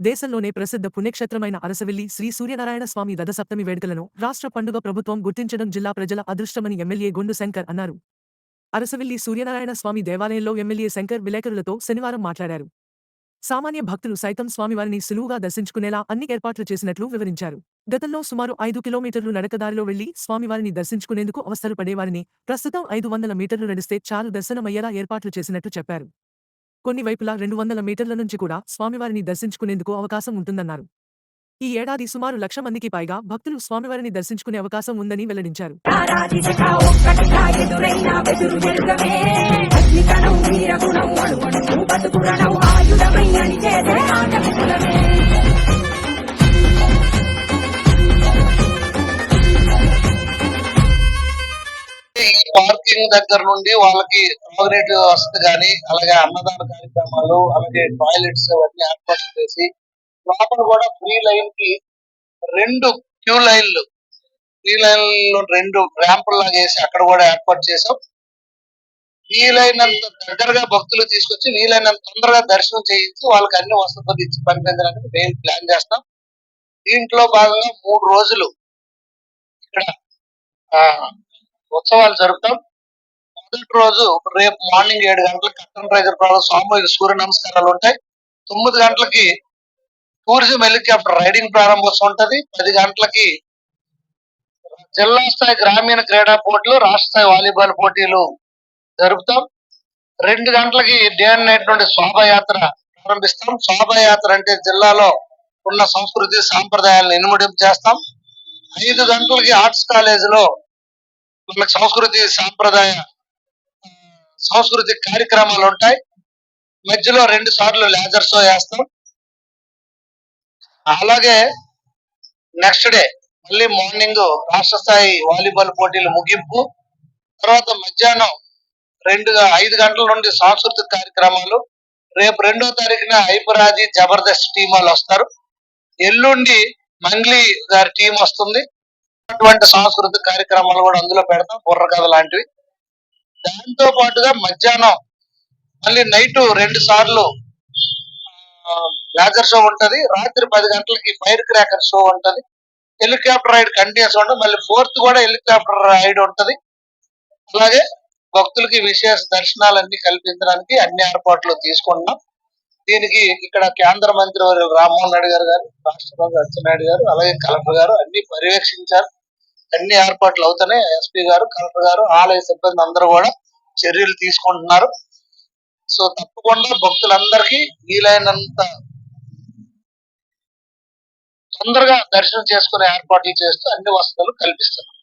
దేశంలోనే ప్రసిద్ధ పుణ్యక్షేత్రమైన అరసవెల్లి శ్రీ సూర్యనారాయణ స్వామి రథసప్తమి వేడుకలను రాష్ట్ర పండుగ ప్రభుత్వం గుర్తించడం జిల్లా ప్రజల అదృష్టమని ఎమ్మెల్యే గుండు శంకర్ అన్నారు. అరసవెల్లి సూర్యనారాయణ స్వామి దేవాలయంలో ఎమ్మెల్యే శంకర్ విలేకరులతో శనివారం మాట్లాడారు. సామాన్య భక్తులు సైతం స్వామివారిని సులువుగా దర్శించుకునేలా అన్ని ఏర్పాట్లు చేసినట్లు వివరించారు. గతంలో సుమారు ఐదు కిలోమీటర్లు నడకదారిలో వెళ్ళి స్వామివారిని దర్శించుకునేందుకు అవస్థలు పడేవారిని ప్రస్తుతం ఐదు వందల మీటర్లు నడిస్తే చాలు దర్శనమయ్యేలా ఏర్పాట్లు చేసినట్లు చెప్పారు. కొన్ని వైపులా రెండు వందల మీటర్ల నుంచి కూడా స్వామివారిని దర్శించుకునేందుకు అవకాశం ఉంటుందన్నారు. ఈ ఏడాది సుమారు లక్ష మందికి పైగా భక్తులు స్వామివారిని దర్శించుకునే అవకాశం ఉందని వెల్లడించారు. ఆరాధించక పార్కింగ్ దగ్గర నుండి వాళ్ళకి తాగునీటి వసతి కానీ అలాగే అన్నదాన కార్యక్రమాలు అలాగే టాయిలెట్స్ అవన్నీ ఏర్పాటు చేసి లోపల కూడా ఫ్రీ లైన్కి రెండు క్యూ లైన్లు. ఫ్రీ లైన్లో రెండు ర్యాంపులు లాగా వేసి అక్కడ కూడా ఏర్పాటు చేసాం వీలైనంత దగ్గరగా భక్తులు తీసుకొచ్చి వీలైనంత తొందరగా దర్శనం చేయించి వాళ్ళకి అన్ని వసతులు ఇచ్చి పంపించడానికి మేము ప్లాన్ చేస్తాం. దీంట్లో భాగంగా మూడు రోజులు ఇక్కడ ఆ, ఉత్సవాలు జరుపుతాం. మొదటి రోజు రేపు మార్నింగ్ ఏడు గంటలకు కట్టన్ రైజర్ ప్రాంతం సామూహిక సూర్య నమస్కారాలు ఉంటాయి. తొమ్మిది గంటలకి టూరిజం హెలికాప్టర్ రైడింగ్ ప్రారంభోత్సవం ఉంటుంది. పది గంటలకి జిల్లా స్థాయి గ్రామీణ క్రీడా పోటీలు రాష్ట్ర స్థాయి వాలీబాల్ పోటీలు జరుపుతాం. రెండు గంటలకి డే అండ్ నైట్ నుండి శోభాయాత్ర ప్రారంభిస్తాం. శోభాయాత్ర అంటే జిల్లాలో ఉన్న సంస్కృతి సాంప్రదాయాలను ఇనుమడింపు చేస్తాం. ఐదు గంటలకి ఆర్ట్స్ కాలేజీలో మనకి సంస్కృతి సాంప్రదాయ సంస్కృతి సాంస్కృతిక కార్యక్రమాలు ఉంటాయి. మధ్యలో రెండు సార్లు లేజర్ షో వేస్తాం. అలాగే నెక్స్ట్ డే మళ్ళీ మార్నింగ్ రాష్ట్ర స్థాయి వాలీబాల్ పోటీలు ముగింపు. తర్వాత మధ్యాహ్నం రెండు ఐదు గంటల నుండి సాంస్కృతిక కార్యక్రమాలు. రేపు రెండో తారీఖున హైపరాజీ జబర్దస్త్ టీం వాళ్ళు వస్తారు. ఎల్లుండి మంగ్లీ గారి టీం వస్తుంది. అటువంటి సాంస్కృతిక కార్యక్రమాలు కూడా అందులో పెడతాం బుర్రకథ లాంటివి. దాంతో పాటుగా మధ్యాహ్నం మళ్ళీ నైట్ రెండు సార్లు లేజర్ షో ఉంటది. రాత్రి పది గంటలకి ఫైర్ క్రాకర్ షో ఉంటది. హెలికాప్టర్ రైడ్ కంటిన్యూస్ ఉంటుంది. మళ్ళీ ఫోర్త్ కూడా హెలికాప్టర్ రైడ్ ఉంటది. అలాగే భక్తులకి విశేష దర్శనాలన్నీ కల్పించడానికి అన్ని ఏర్పాట్లు తీసుకుంటున్నాం. దీనికి ఇక్కడ కేంద్ర మంత్రి వారు రామ్మోహన్ రెడ్డి గారు గారు రాష్ట్ర మంత్రి గారు అలాగే కలెక్టర్ గారు అన్ని పర్యవేక్షించారు. అన్ని ఏర్పాట్లు అవుతున్నాయి ఎస్పీ గారు కలెక్టర్ గారు ఆలయ సిబ్బంది అందరూ కూడా చర్యలు తీసుకుంటున్నారు. సో తప్పకుండా భక్తులందరికీ వీలైనంత తొందరగా దర్శనం చేసుకునే ఏర్పాట్లు చేస్తూ అన్ని వసతులు కల్పిస్తున్నాం.